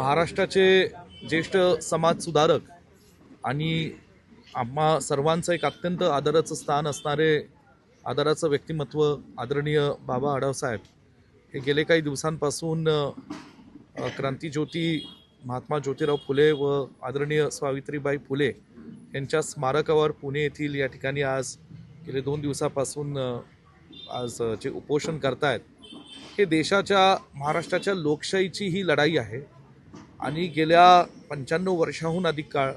महाराष्ट्राचे ज्येष्ठ समाजसुधारक आणि आम्हा सर्वांचं एक अत्यंत आदराचं स्थान असणारे आदराचं व्यक्तिमत्व आदरणीय बाबा आढावसाहेब हे गेले काही दिवसांपासून क्रांतीज्योती महात्मा ज्योतिराव फुले व आदरणीय सावित्रीबाई फुले यांच्या स्मारकावर पुणे येथील या ठिकाणी आज गेले दोन दिवसापासून आज जे उपोषण करतायत हे देशाच्या महाराष्ट्राच्या लोकशाहीची ही लढाई आहे. आणि गेल्या पंच्याण्णव वर्षाहून अधिक काळ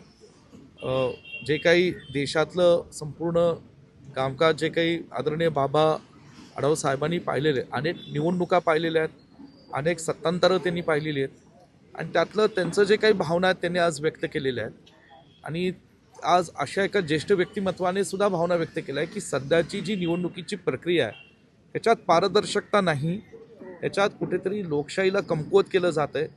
जे काही देशातलं संपूर्ण कामकाज जे काही आदरणीय बाबा आढाव साहेबांनी पाहिलेले अनेक निवडणुका पाहिलेल्या आहेत अनेक सत्तांतरं त्यांनी पाहिलेली आहेत आणि त्यातलं त्यांचं जे काही भावना आहेत त्यांनी आज व्यक्त केलेल्या आहेत. आणि आज अशा एका ज्येष्ठ व्यक्तिमत्वाने सुद्धा भावना व्यक्त केल्या आहे की सध्याची जी निवडणुकीची प्रक्रिया आहे त्याच्यात पारदर्शकता नाही याच्यात कुठेतरी लोकशाहीला कमकुवत केलं जात आहे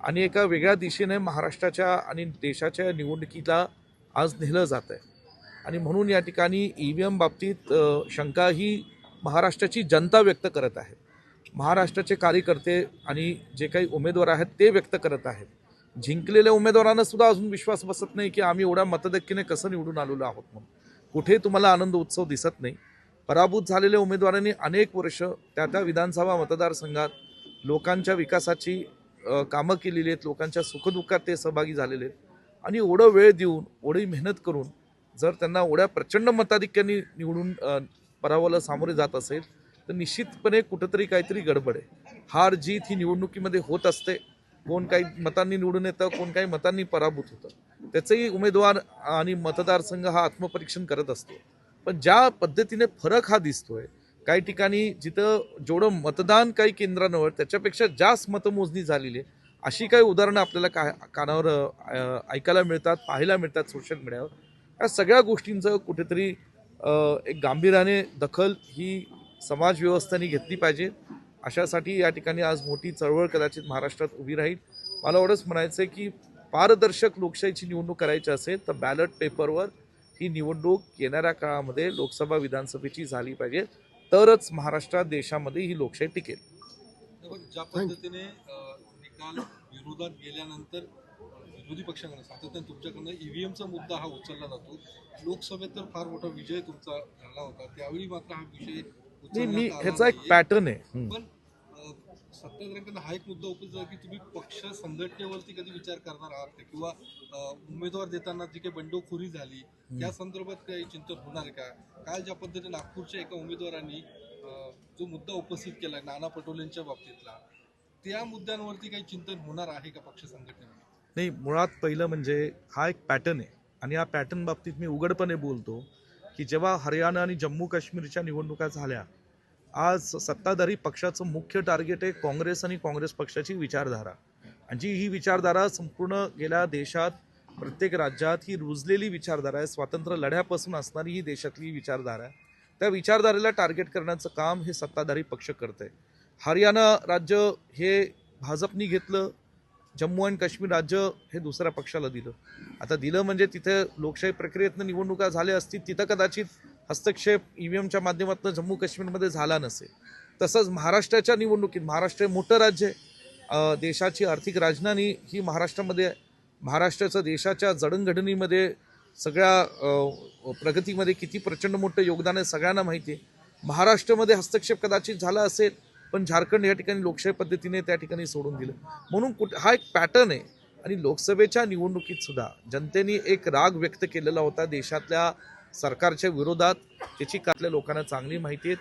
आणि एका वेगळ्या दिशेने महाराष्ट्राच्या आणि देशाच्या निवडणुकीला आज नेलं जात आहे. आणि म्हणून या ठिकाणी ई व्ही एम बाबतीत शंका ही महाराष्ट्राची जनता व्यक्त करत आहे. महाराष्ट्राचे कार्यकर्ते आणि जे काही उमेदवार आहेत ते व्यक्त करत आहेत. जिंकलेल्या उमेदवारांना सुद्धा अजून विश्वास बसत नाही की आम्ही एवढ्या मतदक्कीने कसं निवडून आलेलो आहोत म्हणून. कुठे तुम्हाला आनंद उत्सव दिसत नाही. पराभूत झालेल्या उमेदवारांनी अनेक वर्ष त्या त्या विधानसभा मतदारसंघात लोकांच्या विकासाची कामं केलेली आहेत लोकांच्या सुखदुःखात ते सहभागी झालेले आहेत. आणि एवढं वेळ देऊन एवढी मेहनत करून जर त्यांना एवढ्या प्रचंड मताधिक्याने निवडून परावाला सामोरे जात असेल तर निश्चितपणे कुठंतरी काहीतरी गडबड आहे. हार जीत ही निवडणुकीमध्ये होत असते. कोण काही मतांनी निवडून येतं कोण काही मतांनी पराभूत होतं. त्याचंही उमेदवार आणि मतदारसंघ हा आत्मपरीक्षण करत असतो. पण ज्या पद्धतीने फरक हा दिसतोय काही ठिकाणी जिथं जेवढं मतदान काही केंद्रांवर त्याच्यापेक्षा जास्त मतमोजणी झालेली आहे. अशी काही उदाहरणं आपल्याला का कानावर ऐकायला मिळतात पाहायला मिळतात सोशल मीडियावर या सगळ्या गोष्टींचं कुठेतरी एक गांभीर्याने दखल ही समाज घेतली पाहिजे. अशासाठी या ठिकाणी आज मोठी चळवळ कदाचित महाराष्ट्रात उभी राहील. मला एवढंच म्हणायचं आहे की पारदर्शक लोकशाहीची निवडणूक करायची असेल तर बॅलट पेपरवर ही निवडणूक येणाऱ्या काळामध्ये लोकसभा विधानसभेची झाली पाहिजे. तरच महाराष्ट्रात देशामध्ये ही लोकशाही टिकेल पण ज्या पद्धतीने निकाल विरोधात गेल्यानंतर विरोधी पक्षाकडे सातत्याने तुमच्याकडनं ईव्हीएमचा मुद्दा हा उचलला जातो लोकसभेत तर फार मोठा विजय तुमचा झाला होता त्यावेळी मात्र हा विषय मी ह्याचा एक. पॅटर्न आहे. पण अ, सत्ताधाऱ्यांकडनं हा एक मुद्दा उपस्थित झाला की तुम्ही पक्ष संघटनेवरती कधी विचार करणार आहात का? किंवा उमेदवार देताना जी काही बंडखोरी झाली त्या संदर्भात काही चिंतन होणार आहे का? काल ज्या पद्धतीने नागपूरच्या एका उमेदवारांनी जो मुद्दा उपस्थित केलाय नाना पटोलेंच्या बाबतीतला त्या मुद्द्यांवरती काही चिंतन होणार आहे का पक्ष संघटनेमध्ये? नाही मुळात पहिलं म्हणजे हा एक पॅटर्न आहे. आणि या पॅटर्न बाबतीत मी उघडपणे बोलतो की जेव्हा हरियाणा आणि जम्मू काश्मीरच्या निवडणुका झाल्या आज सत्ताधारी पक्षाचं मुख्य टार्गेट आहे काँग्रेस आणि काँग्रेस पक्षाची विचारधारा. आणि जी ही विचारधारा संपूर्ण गेल्या देशात प्रत्येक राज्यात ही रुजलेली विचारधारा आहे. स्वातंत्र्य लढ्यापासून असणारी ही देशातली विचारधारा आहे. त्या विचारधारेला टार्गेट करण्याचं काम हे सत्ताधारी पक्ष करत आहे हरियाणा राज्य हे भाजपनी घेतलं जम्मू अँड काश्मीर राज्य हे दुसऱ्या पक्षाला दिलं. आता दिलं म्हणजे तिथे लोकशाही प्रक्रियेतनं निवडणुका झाल्या असतील तिथं कदाचित हस्तक्षेप ई व्ही एमच्या माध्यमातून जम्मू काश्मीरमध्ये झाला नसेल. तसंच महाराष्ट्राच्या निवडणुकीत महाराष्ट्र हे मोठं राज्य आहे. देशाची आर्थिक राजधानी ही महाराष्ट्रामध्ये आहे. महाराष्ट्राचं देशाच्या जडणघडणीमध्ये सगळ्या प्रगतीमध्ये किती प्रचंड मोठं योगदान आहे सगळ्यांना माहिती आहे. महाराष्ट्रामध्ये हस्तक्षेप कदाचित झाला असेल पण झारखंड या ठिकाणी लोकशाही पद्धतीने त्या ठिकाणी सोडून दिलं. म्हणून कुठ हा एक पॅटर्न आहे. आणि लोकसभेच्या निवडणुकीत सुद्धा जनतेने एक राग व्यक्त केलेला होता. देशातल्या सरकारच्या विरोधात त्याची कातल्या लोकांना चांगली माहिती आहे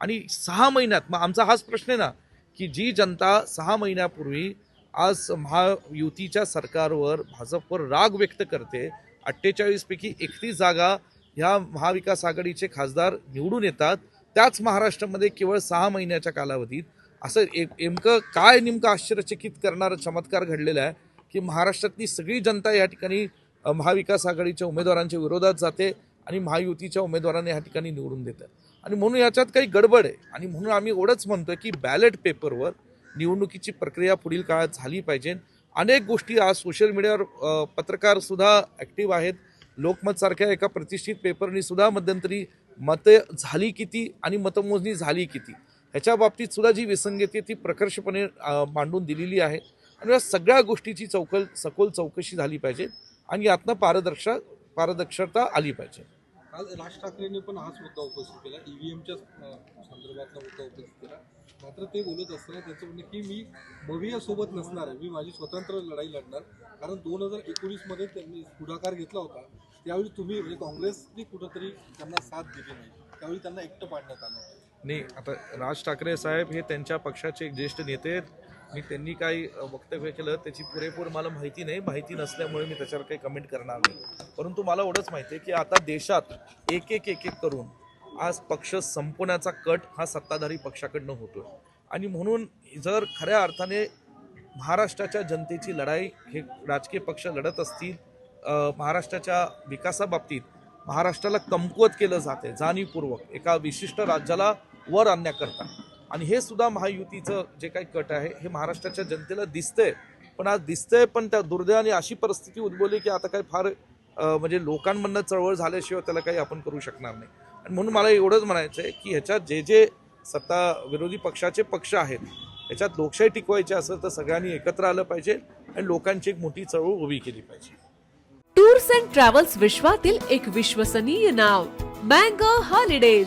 आणि सहा महिन्यात मग आमचा हाच प्रश्न आहे ना की जी जनता सहा महिन्यापूर्वी आज महायुतीच्या सरकारवर भाजपवर राग व्यक्त करते अठ्ठेचाळीसपैकी एकतीस जागा ह्या महाविकास आघाडीचे खासदार निवडून येतात त्याच महाराष्ट्रामध्ये केवळ सहा महिन्याच्या कालावधीत. असं एक नेमकं काय नेमकं आश्चर्यचकित करणारा चमत्कार घडलेला आहे की महाराष्ट्रातली सगळी जनता या ठिकाणी महाविकास आघाडीच्या उमेदवारांच्या विरोधात जाते आणि महायुतीच्या उमेदवारांना या ठिकाणी निवडून देतात. आणि म्हणून याच्यात काही गडबड आहे. आणि म्हणून आम्ही एवढंच म्हणतोय की बॅलेट पेपरवर निवडणुकीची प्रक्रिया पुढील काळात झाली पाहिजे. अनेक गोष्टी आज सोशल मीडियावर पत्रकारसुद्धा पत्रकार सुद्धा ॲक्टिव्ह आहेत. लोकमत सारख्या एका प्रतिष्ठित पेपरनी सुद्धा मध्यंतरी मते झाली किती आणि मतमोजणी झाली किती? ह्याच्या बाबतीत सुद्धा जी विसंगती ती प्रकर्षपणे मांडून दिलेली आहे. आणि या सगळ्या गोष्टीची चौकल सखोल चौकशी झाली पाहिजे. आणि यातनं पारदर्शक पारदर्शकता आली पाहिजे. आज राज ठाकरेंनी पण हाच मुद्दा उपस्थित केला ईव्हीएमच्या संदर्भातला मुद्दा उपस्थित केला. मात्र ते बोलत असताना त्यांचं म्हणणं की मी मवियासोबत नसणार आहे मी माझी स्वतंत्र लढाई लढणार. कारण दोन हजार एकोणीसमध्ये त्यांनी पुढाकार घेतला होता. त्यावेळी तुम्ही म्हणजे काँग्रेसने कुठंतरी त्यांना साथ दिली नाही. त्यावेळी त्यांना एकटं पाडण्यात आलं नाही आता राज ठाकरे साहेब हे त्यांच्या पक्षाचे एक ज्येष्ठ नेते आहेत. मी त्यांनी काही वक्तव्य केलं त्याची पुरेपूर मला माहिती नाही. माहिती नसल्यामुळे मी त्याच्यावर काही कमेंट करणार नाही. परंतु मला एवढंच माहिती आहे की आता देशात एक एक एक एक करून आज पक्ष संपवण्याचा कट हा सत्ताधारी पक्षाकडनं होतो आणि म्हणून जर खऱ्या अर्थाने महाराष्ट्राच्या जनतेची लढाई हे राजकीय पक्ष लढत असतील महाराष्ट्राच्या विकासाबाबतीत महाराष्ट्राला कमकुवत केलं जाते जाणीवपूर्वक एका विशिष्ट राज्याला वर आणण्याकरता. आणि हे सुद्धा महायुतीचं जे काही कट आहे हे महाराष्ट्राच्या जनतेला दिसतंय. पण आज दिसतंय पण त्या दुर्दैवाने अशी परिस्थिती उद्भवली की आता काही फार म्हणजे लोकांमधनं चळवळ झाल्याशिवाय त्याला काही आपण करू शकणार नाही. आणि म्हणून मला एवढंच म्हणायचं आहे की ह्याच्यात जे जे सत्ता विरोधी पक्षाचे पक्ष आहेत याच्यात लोकशाही टिकवायची असेल तर सगळ्यांनी एकत्र आलं पाहिजे आणि लोकांची एक मोठी चळवळ उभी केली पाहिजे. टूर्स अँड ट्रॅव्हल्स विश्वातील एक विश्वसनीय नाव मँगो हॉलिडेज.